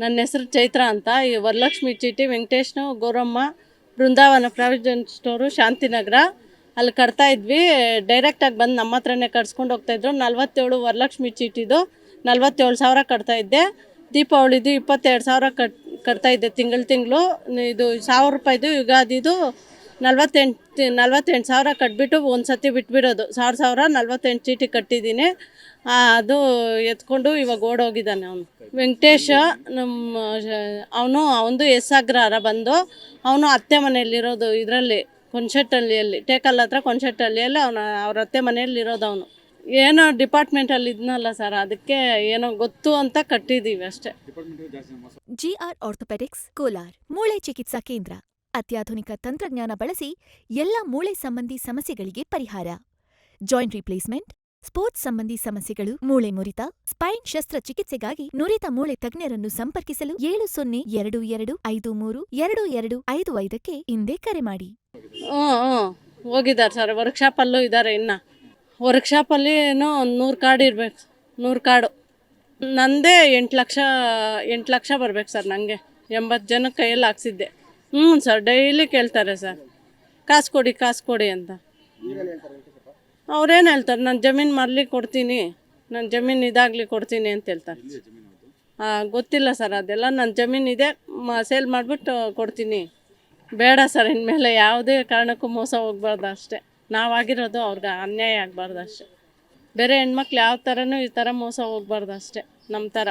ನನ್ನ ಹೆಸರು ಚೈತ್ರ ಅಂತ. ಈ ವರಲಕ್ಷ್ಮಿ ಚೀಟಿ, ವೆಂಕಟೇಶ್ನು, ಗೌರಮ್ಮ, ಬೃಂದಾವನ ಪ್ರಾವಿಜನ್ ಸ್ಟೋರು, ಶಾಂತಿನಗರ. ಅಲ್ಲಿ ಕಟ್ತಾ ಇದ್ವಿ. ಡೈರೆಕ್ಟಾಗಿ ಬಂದು ನಮ್ಮ ಹತ್ರನೇ ಕಟ್ಸ್ಕೊಂಡು ಹೋಗ್ತಾಯಿದ್ರು ನಲ್ವತ್ತೇಳು ವರಲಕ್ಷ್ಮಿ ಚೀಟಿದು ನಲ್ವತ್ತೇಳು ಸಾವಿರ ಕಟ್ತಾ ಇದ್ದೆ. ದೀಪಾವಳಿದು ಇಪ್ಪತ್ತೆರಡು ಸಾವಿರ ಕಟ್, ಕಟ್ತಾ ಇದ್ದೆ ತಿಂಗಳು ತಿಂಗಳು. ಇದು ಸಾವಿರ ರೂಪಾಯಿದು ಯುಗಾದಿದು ನಲ್ವತ್ತೆಂಟು ನಲ್ವತ್ತೆಂಟು ಸಾವಿರ ಕಟ್ಬಿಟ್ಟು ಒಂದು ಸತಿ ಬಿಟ್ಬಿಡೋದು. ಸಾವಿರ ಸಾವಿರ ನಲ್ವತ್ತೆಂಟು ಚೀಟಿ ಕಟ್ಟಿದ್ದೀನಿ. ಅದು ಎತ್ಕೊಂಡು ಇವಾಗ ಓಡೋಗಿದ್ದಾನೆ ಅವನು. ವೆಂಕಟೇಶ ನಮ್ಮ, ಅವನು, ಅವನದು ಎಸ್ ಅಗ್ರಹಾರ ಬಂದು, ಅವನು ಅತ್ತೆ ಮನೆಯಲ್ಲಿರೋದು ಇದರಲ್ಲಿ ಕೊಂಚಟ್ಟಳ್ಳಿಯಲ್ಲಿ ಟೇಕಲ್ ಹತ್ರ ಕೊಂಚಟ್ಟಳ್ಳಿಯಲ್ಲಿ ಅವನ, ಅವ್ರ ಅತ್ತೆ ಮನೆಯಲ್ಲಿರೋದು ಅವನು. ಏನೋ ಡಿಪಾರ್ಟ್ಮೆಂಟಲ್ಲಿ ಇದ್ನಲ್ಲ ಸರ್, ಅದಕ್ಕೆ ಏನೋ ಗೊತ್ತು ಅಂತ ಕಟ್ಟಿದ್ದೀವಿ ಅಷ್ಟೇ. ಜಿಆರ್ ಆರ್ಥೋಪೆಡಿಕ್ಸ್, ಕೋಲಾರ್, ಮೂಳೆ ಚಿಕಿತ್ಸಾ ಕೇಂದ್ರ. ಅತ್ಯಾಧುನಿಕ ತಂತ್ರಜ್ಞಾನ ಬಳಸಿ ಎಲ್ಲ ಮೂಳೆ ಸಂಬಂಧಿ ಸಮಸ್ಯೆಗಳಿಗೆ ಪರಿಹಾರ. ಜಾಯಿಂಟ್ ರಿಪ್ಲೇಸ್ಮೆಂಟ್, ಸ್ಪೋರ್ಟ್ಸ್ ಸಂಬಂಧಿ ಸಮಸ್ಯೆಗಳು, ಮೂಳೆ ಮುರಿತ, ಸ್ಪೈನ್ ಶಸ್ತ್ರಚಿಕಿತ್ಸೆಗಾಗಿ ನುರಿತ ಮೂಳೆ ತಜ್ಞರನ್ನು ಸಂಪರ್ಕಿಸಲು ಏಳು ಸೊನ್ನೆ ಎರಡು ಎರಡು ಐದು ಮೂರು ಎರಡು ಎರಡು ಐದು ಐದಕ್ಕೆ ಹಿಂದೆ ಕರೆ ಮಾಡಿ. ಹೋಗಿದ್ದಾರೆ ಸರ್, ವರ್ಕ್ಶಾಪಲ್ಲೂ ಇದ್ದಾರೆ ಇನ್ನ. ವರ್ಕ್ಶಾಪಲ್ಲಿ ಏನೋ ಒಂದು ನೂರು ಕಾರ್ಡ್ ಇರ್ಬೇಕು, ನೂರು ಕಾರ್ಡು. ನಂದೇ ಎಂಟು ಲಕ್ಷ ಎಂಟು ಲಕ್ಷ ಬರ್ಬೇಕು ಸರ್ ನನಗೆ ಎಂಬತ್ತು ಜನ ಕೈಯಲ್ಲಿ ಹಾಕ್ಸಿದ್ದೆ. ಹ್ಞೂ ಸರ್ ಡೈಲಿ ಕೇಳ್ತಾರೆ ಸರ್. ಕಾಸು ಕೊಡಿ ಕಾಸು ಕೊಡಿ ಅಂತ. ಅವ್ರೇನು ಹೇಳ್ತಾರೆ, ನಾನು ಜಮೀನು ಮರಲಿ ಕೊಡ್ತೀನಿ ನನ್ನ ಜಮೀನು ಇದಾಗಲಿ ಕೊಡ್ತೀನಿ ಅಂತ ಹೇಳ್ತಾರೆ. ಹಾಂ ಗೊತ್ತಿಲ್ಲ ಸರ್, ಅದೆಲ್ಲ ನನ್ನ ಜಮೀನು ಇದೆ, ಮ, ಸೇಲ್ ಮಾಡಿಬಿಟ್ಟು ಕೊಡ್ತೀನಿ. ಬೇಡ ಸರ್, ಇನ್ಮೇಲೆ ಯಾವುದೇ ಕಾರಣಕ್ಕೂ ಮೋಸ ಹೋಗ್ಬಾರ್ದು ಅಷ್ಟೇ. ನಾವಾಗಿರೋದು ಅವ್ರಿಗೆ ಅನ್ಯಾಯ ಆಗಬಾರ್ದು ಅಷ್ಟೇ. ಬೇರೆ ಹೆಣ್ಮಕ್ಳು ಯಾವ ಥರನೂ ಈ ಥರ ಮೋಸ ಹೋಗ್ಬಾರ್ದು ಅಷ್ಟೇ ನಮ್ಮ ಥರ